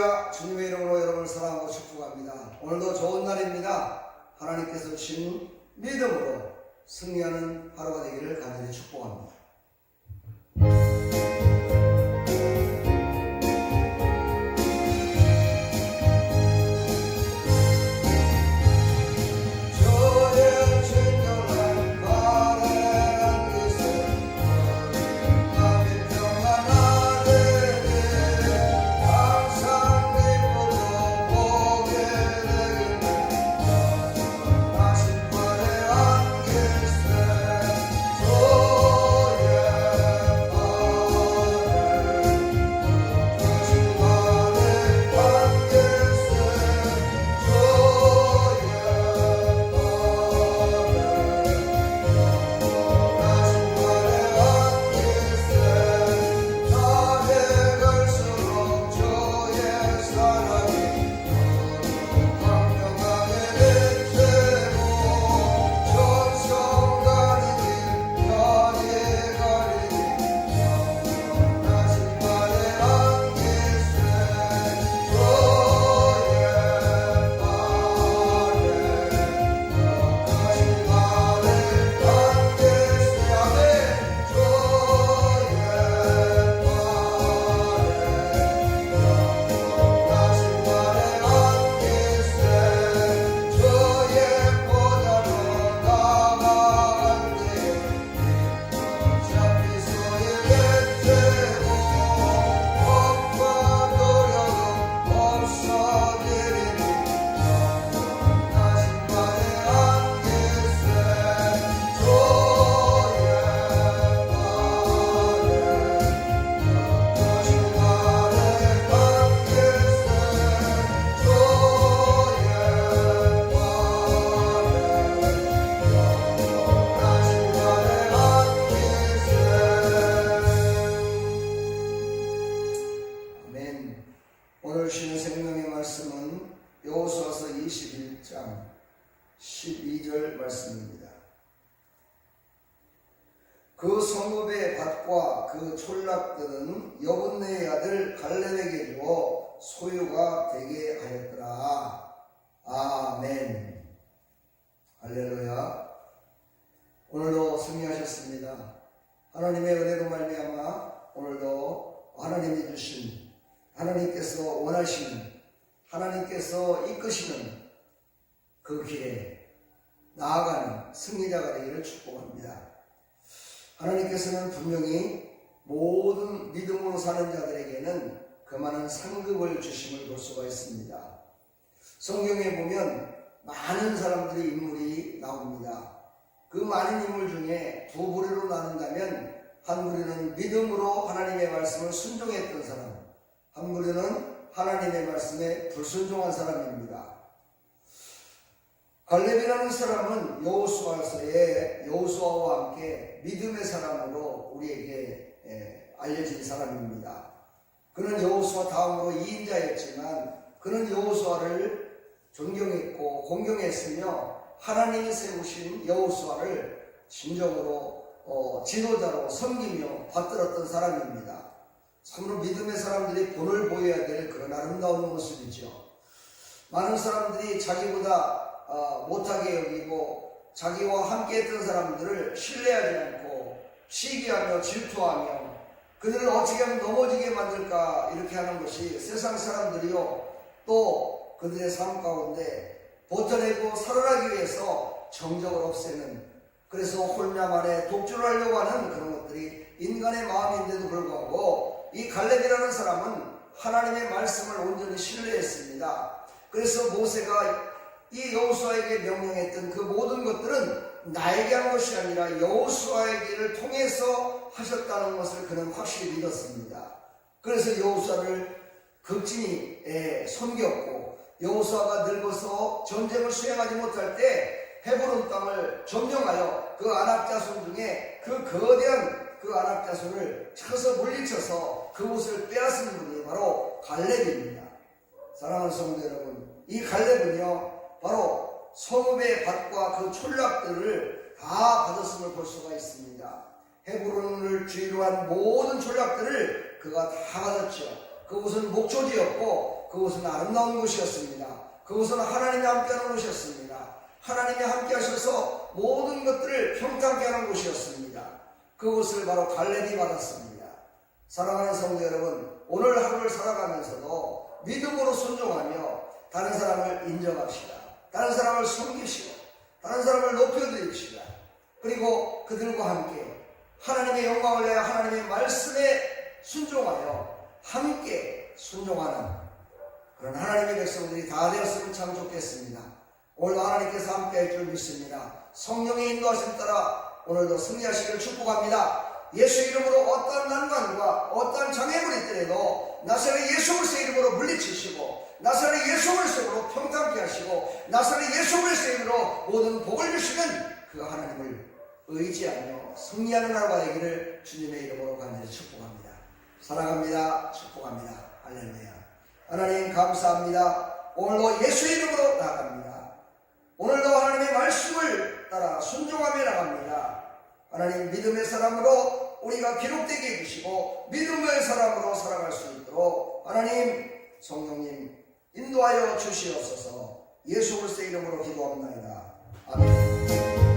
할렐루야 주님의 이름으로 여러분을 사랑하고 축복합니다. 오늘도 좋은 날입니다. 하나님께서 주신 믿음으로 승리하는 하루가 되기를 간절히 축복합니다. 말씀입니다. 그 성읍의 밭과 그 촌락들은 여분네의 아들 갈렙에게 주어 소유가 되게 하였더라. 아멘. 할렐루야. 오늘도 승리하셨습니다. 하나님의 은혜로 말미암아 오늘도 하나님이 주신 하나님께서 원하시는 하나님께서 이끄시는 그 길에 나아가는 승리자가 되기를 축복합니다. 하나님께서는 분명히 모든 믿음으로 사는 자들에게는 그만한 상급을 주심을 볼 수가 있습니다. 성경에 보면 많은 사람들의 인물이 나옵니다. 그 많은 인물 중에 두 부류로 나눈다면 한 부류는 믿음으로 하나님의 말씀을 순종했던 사람, 한 부류는 하나님의 말씀에 불순종한 사람입니다. 갈렙이라는 사람은 여호수아서의 여호수아와 함께 믿음의 사람으로 우리에게 예, 알려진 사람입니다. 그는 여호수아 다음으로 2인자였지만 그는 여호수아를 존경했고 공경했으며 하나님이 세우신 여호수아를 진정으로 어, 지도자로 섬기며 받들었던 사람입니다. 참으로 믿음의 사람들이 본을 보여야 될 그런 아름다운 모습이죠. 많은 사람들이 자기보다 어, 못하게 여기고 자기와 함께 했던 사람들을 신뢰하지 않고 시기하며 질투하며 그들을 어떻게 하면 넘어지게 만들까 이렇게 하는 것이 세상 사람들이요 또 그들의 삶 가운데 버텨내고 살아나기 위해서 정적을 없애는 그래서 홀람 안에 독주를 하려고 하는 그런 것들이 인간의 마음인데도 불구하고 이 갈렙이라는 사람은 하나님의 말씀을 온전히 신뢰했습니다. 그래서 모세가 이 여호수아에게 명령했던 그 모든 것들은 나에게 한 것이 아니라 여호수아에게를 통해서 하셨다는 것을 그는 확실히 믿었습니다. 그래서 여호수아를 극진히 예, 섬겼고 여호수아가 늙어서 전쟁을 수행하지 못할 때 헤브론 땅을 점령하여 그 아낙 자손 중에 그 거대한 그 아낙 자손을 쳐서 물리쳐서 그곳을 빼앗은 분이 바로 갈렙입니다. 사랑하는 성도 여러분, 이 갈렙은요 바로 성읍의 밭과 그 촌락들을 다 받았음을 볼 수가 있습니다. 헤브론을 주위로 한 모든 촌락들을 그가 다 받았죠. 그곳은 목초지였고 그곳은 아름다운 곳이었습니다. 그곳은 하나님이 함께하는 곳이었습니다. 하나님이 함께하셔서 모든 것들을 평탄케 하는 곳이었습니다. 그곳을 바로 갈렙이 받았습니다. 사랑하는 성도 여러분, 오늘 하루를 살아가면서도 믿음으로 순종하며 다른 사람을 인정합시다. 다른 사람을 섬기시고 다른 사람을 높여드립시다. 그리고 그들과 함께 하나님의 영광을 내어 하나님의 말씀에 순종하여 함께 순종하는 그런 하나님의 백성들이 다 되었으면 참 좋겠습니다. 오늘도 하나님께서 함께 할 줄 믿습니다. 성령의 인도하심 따라 오늘도 승리하시기를 축복합니다. 예수 이름으로 어떠한 난관과 어떠한 장애물이 있더라도 나사렛 예수 그리스도 이름으로 물리치시고 나사렛 예수 이름으로 평탄케 하시고 나사렛 예수 그리스도 이름으로 모든 복을 주시는 그 하나님을 의지하며 승리하는 하루가 되기를 주님의 이름으로 간절히 축복합니다. 사랑합니다. 축복합니다. 할렐루야. 하나님 감사합니다. 오늘도 예수 이름으로 나아갑니다. 오늘도 하나님의 말씀을 따라 순종하며 나갑니다. 하나님 믿음의 사람으로 우리가 기록되게 해주시고 믿음의 사람으로 살아갈 수 있도록 하나님 성령님 인도하여 주시옵소서 예수 그리스도의 이름으로 기도합니다. 아멘.